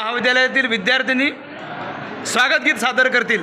महाविद्यालयातील विद्यार्थिनी स्वागत गीत सादर करतील.